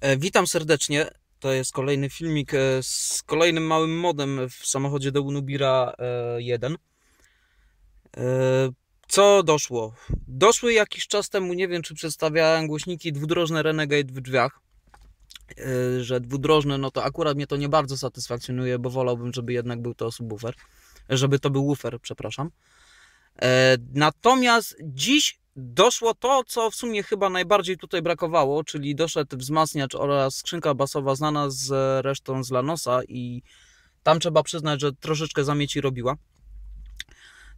E, Witam serdecznie. To jest kolejny filmik e, z kolejnym małym modem w samochodzie do Unubira e, 1. E, Co doszło? Doszły jakiś czas temu, nie wiem czy przedstawiałem głośniki dwudrożne Renegade w drzwiach. Że dwudrożne, no to akurat mnie to nie bardzo satysfakcjonuje, bo wolałbym, żeby jednak był to subwoofer. Żeby to był woofer, przepraszam. Natomiast dziś doszło to, co w sumie chyba najbardziej tutaj brakowało, czyli doszedł wzmacniacz oraz skrzynka basowa znana z resztą z Lanosa i tam trzeba przyznać, że troszeczkę zamieci robiła.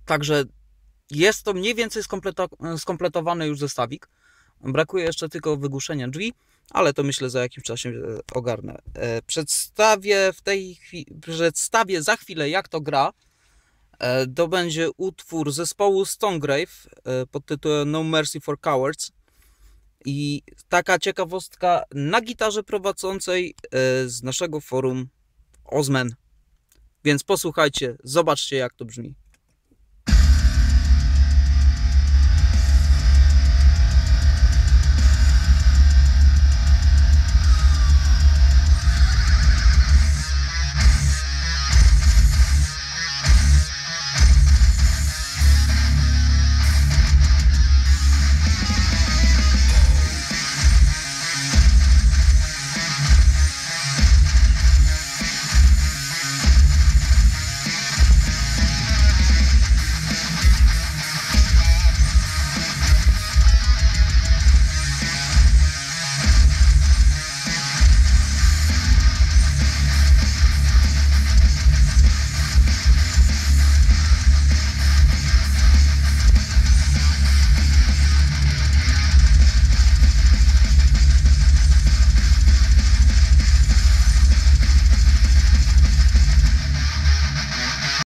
Także jest to mniej więcej skompleto- skompletowany już zestawik. Brakuje jeszcze tylko wygłuszenia drzwi, ale to myślę za jakimś czasie e, ogarnę. E, Przedstawię w tej chwili, przedstawię za chwilę jak to gra. E, To będzie utwór zespołu Stonegrave e, pod tytułem No Mercy for Cowards. I taka ciekawostka na gitarze prowadzącej e, z naszego forum Ozmen. Więc posłuchajcie, zobaczcie jak to brzmi.